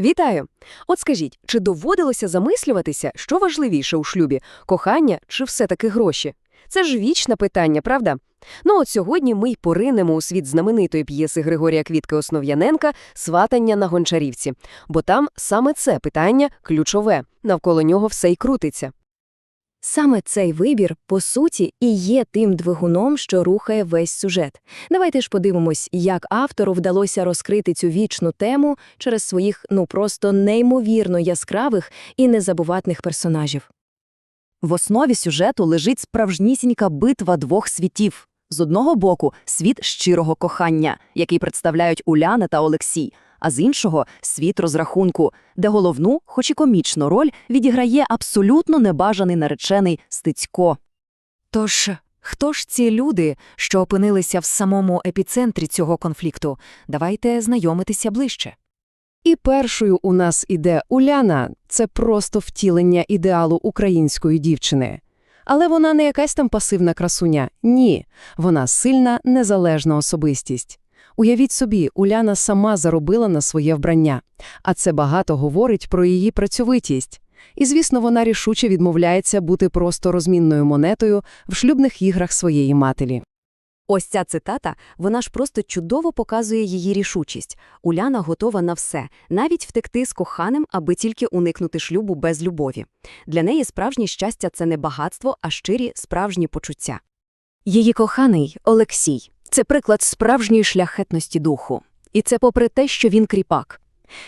Вітаю! От скажіть, чи доводилося замислюватися, що важливіше у шлюбі – кохання чи все-таки гроші? Це ж вічне питання, правда? Ну от сьогодні ми й поринемо у світ знаменитої п'єси Григорія Квітки Основ'яненка «Сватання на гончарівці», бо там саме це питання ключове, навколо нього все й крутиться. Саме цей вибір, по суті, і є тим двигуном, що рухає весь сюжет. Давайте ж подивимось, як автору вдалося розкрити цю вічну тему через своїх, ну просто неймовірно яскравих і незабуватних персонажів. В основі сюжету лежить справжнісінька битва двох світів. З одного боку – світ щирого кохання, який представляють Уляна та Олексій, а з іншого – світ розрахунку, де головну, хоч і комічну роль, відіграє абсолютно небажаний наречений Стецько. Тож, хто ж ці люди, що опинилися в самому епіцентрі цього конфлікту? Давайте знайомитися ближче. І першою у нас іде Уляна – це просто втілення ідеалу української дівчини. Але вона не якась там пасивна красуня. Ні, вона сильна, незалежна особистість. Уявіть собі, Уляна сама заробила на своє вбрання, а це багато говорить про її працьовитість. І, звісно, вона рішуче відмовляється бути просто розмінною монетою в шлюбних іграх своєї матері. Ось ця цитата, вона ж просто чудово показує її рішучість. Уляна готова на все, навіть втекти з коханим, аби тільки уникнути шлюбу без любові. Для неї справжнє щастя – це не багатство, а щирі справжні почуття. Її коханий – Олексій. Це приклад справжньої шляхетності духу. І це попри те, що він кріпак.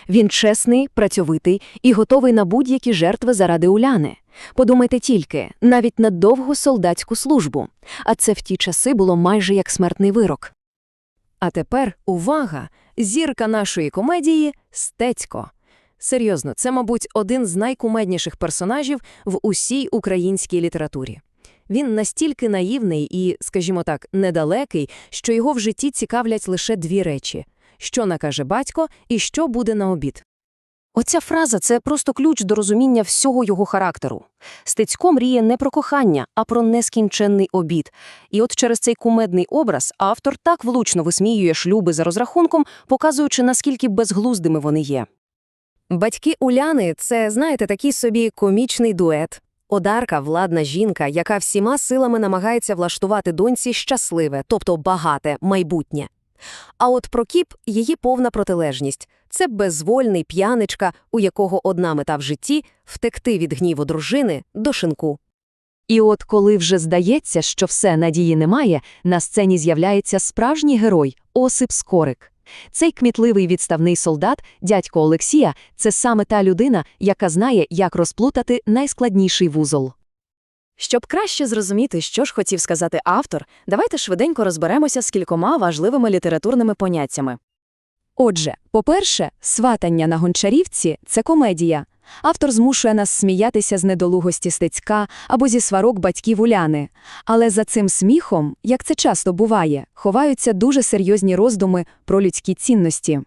Він чесний, працьовитий і готовий на будь-які жертви заради Уляни. Подумайте тільки, навіть на довгу солдатську службу. А це в ті часи було майже як смертний вирок. А тепер увага! Зірка нашої комедії – Стецько. Серйозно, це, мабуть, один з найкумедніших персонажів в усій українській літературі. Він настільки наївний і, скажімо так, недалекий, що його в житті цікавлять лише дві речі – що накаже батько і що буде на обід. Оця фраза – це просто ключ до розуміння всього його характеру. Стецько мріє не про кохання, а про нескінченний обід. І от через цей кумедний образ автор так влучно висміює шлюби за розрахунком, показуючи, наскільки безглуздими вони є. Батьки Уляни – це, знаєте, такий собі комічний дует. Одарка – владна жінка, яка всіма силами намагається влаштувати доньці щасливе, тобто багате, майбутнє. А от Прокіп – її повна протилежність. Це безвольний п'яничка, у якого одна мета в житті – втекти від гніву дружини до шинку. І от коли вже здається, що все надії немає, на сцені з'являється справжній герой – Осип Скорик. Цей кмітливий відставний солдат, дядько Олексія, це саме та людина, яка знає, як розплутати найскладніший вузол. Щоб краще зрозуміти, що ж хотів сказати автор, давайте швиденько розберемося з кількома важливими літературними поняттями. Отже, по-перше, сватання на гончарівці – це комедія. Автор змушує нас сміятися з недолугості стецька або зі сварок батьків Уляни. Але за цим сміхом, як це часто буває, ховаються дуже серйозні роздуми про людські цінності.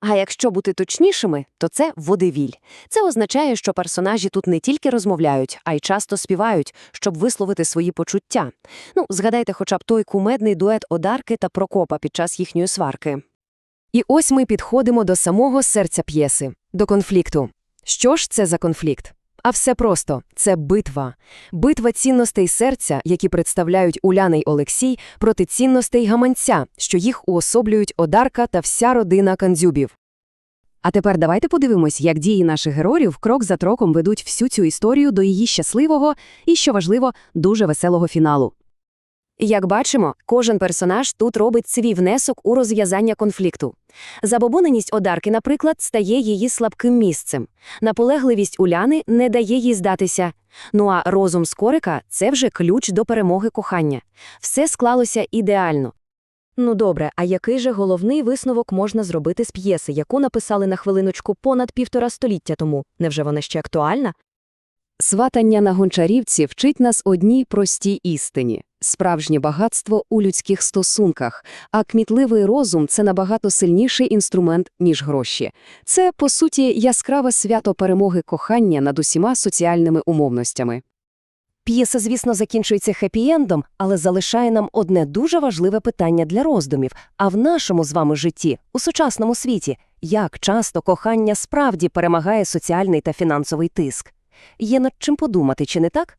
А якщо бути точнішими, то це водевіль. Це означає, що персонажі тут не тільки розмовляють, а й часто співають, щоб висловити свої почуття. Ну, згадайте хоча б той кумедний дует Одарки та Прокопа під час їхньої сварки. І ось ми підходимо до самого серця п'єси, до конфлікту. Що ж це за конфлікт? А все просто – це битва. Битва цінностей серця, які представляють Уляна й Олексій, проти цінностей гаманця, що їх уособлюють Одарка та вся родина Кандзюбів. А тепер давайте подивимось, як дії наших героїв крок за кроком ведуть всю цю історію до її щасливого і, що важливо, дуже веселого фіналу. Як бачимо, кожен персонаж тут робить свій внесок у розв'язання конфлікту. Забобоненість Одарки, наприклад, стає її слабким місцем. Наполегливість Уляни не дає їй здатися. Ну а розум Скорика – це вже ключ до перемоги кохання. Все склалося ідеально. Ну добре, а який же головний висновок можна зробити з п'єси, яку написали на хвилиночку понад півтора століття тому? Невже вона ще актуальна? Сватання на гончарівці вчить нас одній простій істині – справжнє багатство у людських стосунках, а кмітливий розум – це набагато сильніший інструмент, ніж гроші. Це, по суті, яскраве свято перемоги кохання над усіма соціальними умовностями. П'єса, звісно, закінчується хеппі-ендом, але залишає нам одне дуже важливе питання для роздумів. А в нашому з вами житті, у сучасному світі, як часто кохання справді перемагає соціальний та фінансовий тиск? Є над чим подумати, чи не так?